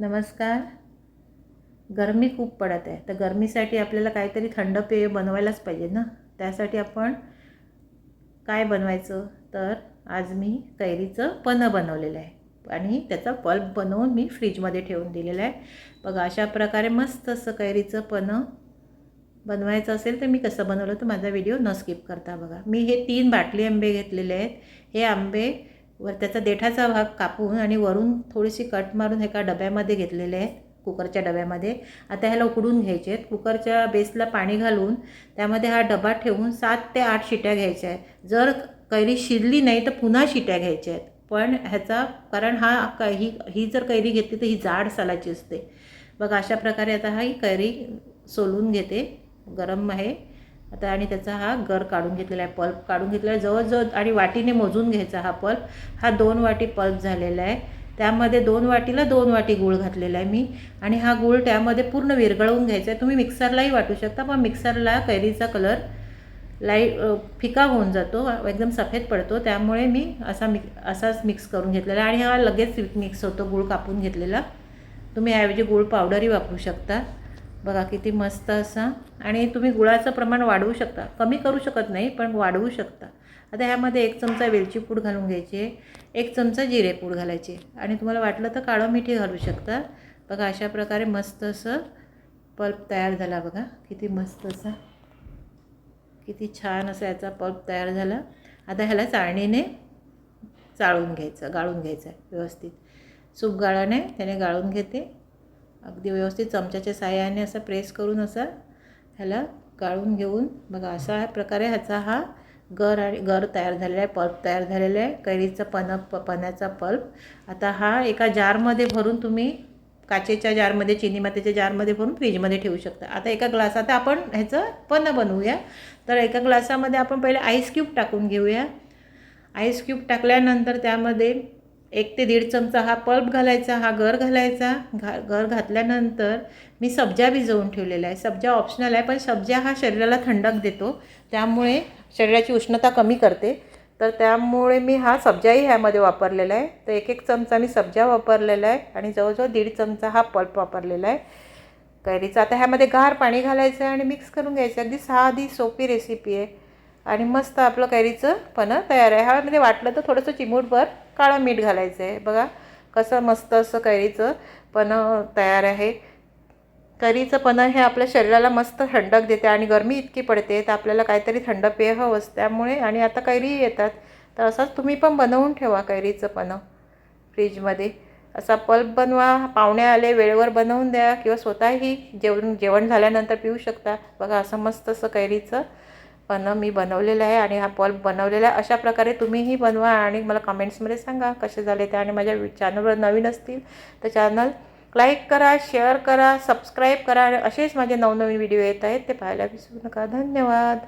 नमस्कार. गरमी खूप पडत आहे. तर गरमीसाठी आपल्याला काहीतरी थंड पेय बनवायलाच पाहिजे ना? त्यासाठी आपण काय बनवायचं? तर आज मी कैरीचं पन्हं बनवलेलं आहे. आणि त्याचा पल्प बनवून मी फ्रीजमध्ये ठेवून दिलेलं आहे. बघा अशा प्रकारे मस्त असं कैरीचं पन्हं बनवायचं असेल तर मी कसं बनवलं तर माझा व्हिडिओ न स्किप करता बघा. मी हे तीन बाटली आंबे घेतलेले आहेत. हे आंबे वर त्याचा देठाचा भाग कापून आणि वरून थोडीशी कट मारून एका डब्यामध्ये घेतलेले आहेत कुकरच्या डब्यामध्ये. आता ह्याला उकडून घ्यायचे आहेत. कुकरच्या बेसला पाणी घालून त्यामध्ये हा डबा ठेवून सात ते आठ शिट्या घ्यायच्या आहेत. जर कैरी शिजली नाही तर पुन्हा शिट्या घ्यायच्या आहेत. पण ह्याचा कारण हा क ही ही जर कैरी घेतली तर ही जाड सालाची असते. बघा अशा प्रकारे आता हा ही कैरी सोलून घेते. गरम आहे. आता आणि त्याचा हा गर काढून घेतलेला आहे पल्प काढून घेतलेला आहे. जवळजवळ आणि वाटीने मोजून घ्यायचा हा पल्प हा दोन वाटी पल्प झालेला आहे. त्यामध्ये दोन वाटीला दोन वाटी गूळ घातलेला आहे मी. आणि हा गूळ त्यामध्ये पूर्ण विरघळवून घ्यायचा आहे. तुम्ही मिक्सरलाही वाटू शकता पण मिक्सरला कैरीचा कलर लाइट फिका होऊन जातो. एकदम सफेद पडतो. त्यामुळे मी असा मिक असाच मिक्स करून घेतलेला आणि हा लगेच मिक्स होतो गूळ कापून घेतलेला. तुम्ही ऐवजी गूळ पावडरही वापरू शकता. बघा किती मस्त असा. आणि तुम्ही गुळाचं प्रमाण वाढवू शकता. कमी करू शकत नाही पण वाढवू शकता. आता ह्यामध्ये एक चमचा वेलची पूड घालून घ्यायची. एक चमचा जिरे पूड घालायची. आणि तुम्हाला वाटलं तर काळं मिठी घालू शकता. बघा अशा प्रकारे मस्त असं पल्प तयार झाला बघा. किती मस्त असा. किती छान असा याचा पल्प तयार झाला. आता ह्याला चाळणीने चाळून घ्यायचं गाळून घ्यायचं आहे व्यवस्थित. सूप गाळाने त्याने गाळून घेते. अगदी व्यवस्थित चमच्याच्या साह्याने असं प्रेस करून असं ह्याला गाळून घेऊन. बघा अशा प्रकारे ह्याचा हा गर आणि गर तयार झालेला आहे पल्प तयार झालेला आहे. कैरीचा पन प पण्याचा पल्प. आता हा एका जारमध्ये भरून तुम्ही काचेच्या जारमध्ये चिनी मातीच्या जारमध्ये भरून फ्रीजमध्ये ठेवू शकता. आता एका ग्लासात आपण ह्याचं पन्हं बनवूया. तर एका ग्लासामध्ये आपण पहिले आईस क्यूब टाकून घेऊया. आईस क्यूब टाकल्यानंतर त्यामध्ये एक ते दीड चमचा हा पल्प घालायचा हा गर घालायचा. घा गर घातल्यानंतर मी सब्जा भिजवून ठेवलेला आहे. सब्जा ऑप्शनल आहे पण सब्जा हा शरीराला थंडक देतो. त्यामुळे शरीराची उष्णता कमी करते. तर त्यामुळे मी हा सब्जाही ह्यामध्ये वापरलेला आहे. तर एक एक चमचा मी सब्जा वापरलेला आहे आणि जवळजवळ दीड चमचा हा पल्प वापरलेला आहे. कैरीचा आता ह्यामध्ये गार पाणी घालायचं आहे आणि मिक्स करून घ्यायचं अगदी साधी सोपी रेसिपी आहे. आणि मस्त आपलं कैरीचं पणं तयार आहे. हळदमध्ये वाटलं तर थोडंसं चिमूटभर काळं मीठ घालायचं आहे. बघा कसं मस्त असं कैरीचं पणं तयार आहे. कैरीचं पणं हे आपल्या शरीराला मस्त थंडक देते आणि गरमी इतकी पडते तर आपल्याला काहीतरी थंड पेय हवं त्यामुळे आणि आता कैरी येतात. तर असंच तुम्ही पण बनवून ठेवा कैरीचं पणं फ्रीजमध्ये. असा पल्प बनवा पाहुणे आले वेळेवर बनवून द्या किंवा स्वतःही जेवण जेवण झाल्यानंतर पिऊ शकता. बघा असं मस्त असं कैरीचं पण मी बनवलेलं आहे आणि हा पल्प बनवलेला आहे. अशा प्रकारे तुम्हीही बनवा आणि मला कमेंट्समध्ये सांगा कसे झाले ते. आणि माझ्या चॅनलवर नवीन असतील तर चॅनल लाईक करा शेअर करा सबस्क्राईब करा. आणि असेच माझे नवनवीन व्हिडिओ येत आहेत ते पाहायला विसरू नका. धन्यवाद.